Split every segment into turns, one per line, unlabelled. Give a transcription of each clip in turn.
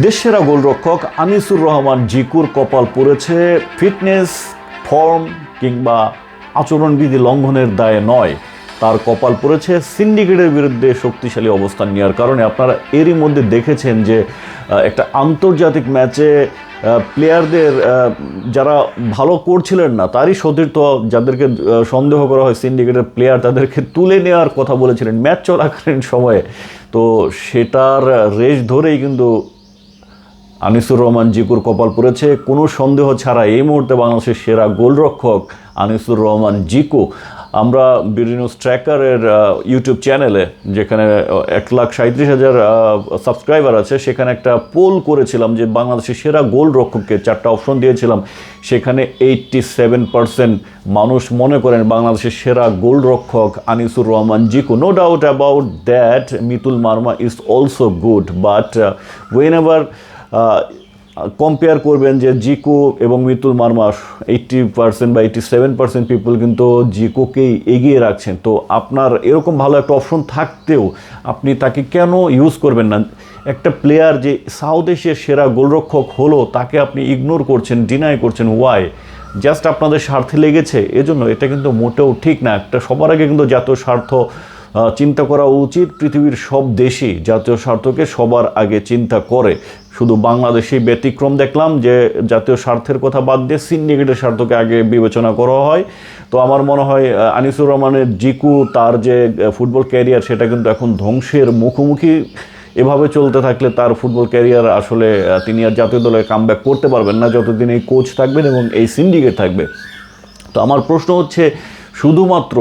দেশসেরা গোলরক্ষক আনিসুর রহমান জিকুর কপাল পড়েছে ফিটনেস, ফর্ম কিংবা আচরণবিধি লঙ্ঘনের দায়ে নয়। তার কপাল পড়েছে সিন্ডিকেটের বিরুদ্ধে শক্তিশালী অবস্থান নেওয়ার কারণে। আপনারা এরই মধ্যে দেখেছেন যে একটা আন্তর্জাতিক ম্যাচে প্লেয়ারদের যারা ভালো করছিলেন না, তারই সতীর্থ যাদেরকে সন্দেহ করা হয় সিন্ডিকেটের প্লেয়ার, তাদেরকে তুলে নেওয়ার কথা বলেছিলেন ম্যাচ চলাকালীন সময়ে। তো সেটার রেশ ধরেই কিন্তু আনিসুর রহমান জিকুর কপাল পড়েছে। কোনো সন্দেহ ছাড়া এই মুহূর্তে বাংলাদেশের সেরা গোলরক্ষক আনিসুর রহমান জিকু। আমরা বিভিন্ন ট্র্যাকারের ইউটিউব চ্যানেলে, যেখানে এক লাখ সাঁত্রিশ হাজার সাবস্ক্রাইবার আছে, সেখানে একটা পোল করেছিলাম যে বাংলাদেশের সেরা গোলরক্ষককে চারটা অপশন দিয়েছিলাম। সেখানে এইটটি সেভেন পার্সেন্ট মানুষ মনে করেন বাংলাদেশের সেরা গোলরক্ষক Anisur Rahman Jiku. No doubt about that Mitul Marma is also good but whenever compare করবেন যে জিকো এবং মিতুল মার্মা এইট্টি পার্সেন্ট বা এইটটি সেভেন পার্সেন্ট পিপল কিন্তু জিকোকেই এগিয়ে রাখছেন। তো আপনার এরকম ভালো একটা অপশন থাকতেও আপনি তাকে কেন ইউজ করবেন না? একটা প্লেয়ার যে সাউথ এশিয়ার সেরা গোলরক্ষক হলো, তাকে আপনি ইগনোর করছেন ডিনাই করছেন ওয়াই জাস্ট আপনাদের স্বার্থে লেগেছে, এজন্য এটা কিন্তু মোটেও ঠিক না। একটা সবার আগে কিন্তু জাতীয় স্বার্থ চিন্তা করা উচিত পৃথিবীর সব দেশই জাতীয় স্বার্থকে সবার আগে চিন্তা করে। শুধু বাংলাদেশেই ব্যতিক্রম দেখলাম যে জাতীয় স্বার্থের কথা বাদ দিয়ে সিন্ডিকেটের স্বার্থকে আগে বিবেচনা করা হয়। তো আমার মনে হয় আনিসুর রহমানের জিকু, তার যে ফুটবল ক্যারিয়ার, সেটা কিন্তু এখন ধ্বংসের মুখোমুখি। এভাবে চলতে থাকলে তার ফুটবল ক্যারিয়ার আসলে তিনি আর জাতীয় দলে কামব্যাক করতে পারবেন না যতদিন এই কোচ থাকবেন এবং এই সিন্ডিকেট থাকবে। তো আমার প্রশ্ন হচ্ছে, শুধুমাত্র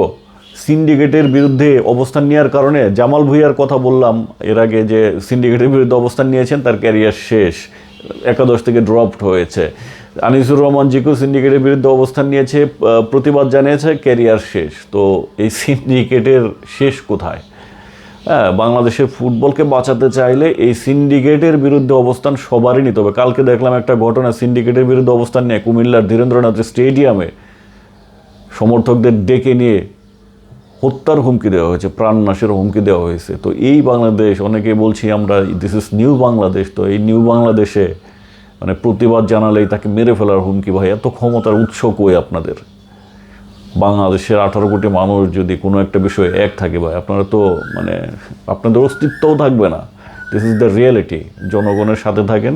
সিন্ডিকেটের বিরুদ্ধে অবস্থান নেওয়ার কারণে জামাল ভুইয়ার কথা বললাম এর আগে যে সিন্ডিকেটের বিরুদ্ধে অবস্থান নিয়েছেন, তার ক্যারিয়ার শেষ, একাদশ থেকে ড্রপড হয়েছে। আনিসুর রহমান জিকু সিন্ডিকেটের বিরুদ্ধে অবস্থান নিয়েছে প্রতিবাদ জানিয়েছে, ক্যারিয়ার শেষ। তো এই সিন্ডিকেটের শেষ কোথায়? হ্যাঁ বাংলাদেশের ফুটবলকে বাঁচাতে চাইলে এই সিন্ডিকেটের বিরুদ্ধে অবস্থান সবারই নিতে হবে। কালকে দেখলাম একটা ঘটনা, সিন্ডিকেটের বিরুদ্ধে অবস্থান নিয়ে কুমিল্লার ধীরেন্দ্রনাথ স্টেডিয়ামে সমর্থকদের ডেকে নিয়ে হত্যার হুমকি দেওয়া হয়েছে, প্রাণনাশের হুমকি দেওয়া হয়েছে। তো এই বাংলাদেশ অনেকে বলছি আমরা দিস ইজ নিউ বাংলাদেশ তো এই নিউ বাংলাদেশে মানে প্রতিবাদ জানালেই তাকে মেরে ফেলার হুমকি, ভাই, এত ক্ষমতার উৎস কই আপনাদের? বাংলাদেশের আঠারো কোটি মানুষ যদি কোনো একটা বিষয়ে এক থাকে, ভাই, আপনারা তো মানে আপনাদের অস্তিত্বও থাকবে না। দিস ইজ দ্য রিয়েলিটি জনগণের সাথে থাকেন।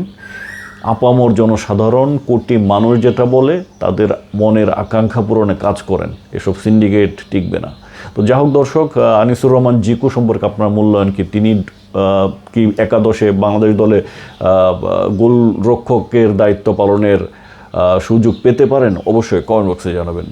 আপামর জনসাধারণ, কোটি মানুষ যেটা বলে, তাদের মনের আকাঙ্ক্ষা পূরণে কাজ করেন। এসব সিন্ডিকেট টিকবে না। তো যাই হোক দর্শক আনিসুর রহমান জিকু সম্পর্কে আপনার মূল্যায়ন কি? তিনি কি একাদশে বাংলাদেশ দলে গোলরক্ষকের দায়িত্ব পালনের সুযোগ পেতে পারেন? অবশ্যই কমেন্ট বক্সে জানাবেন।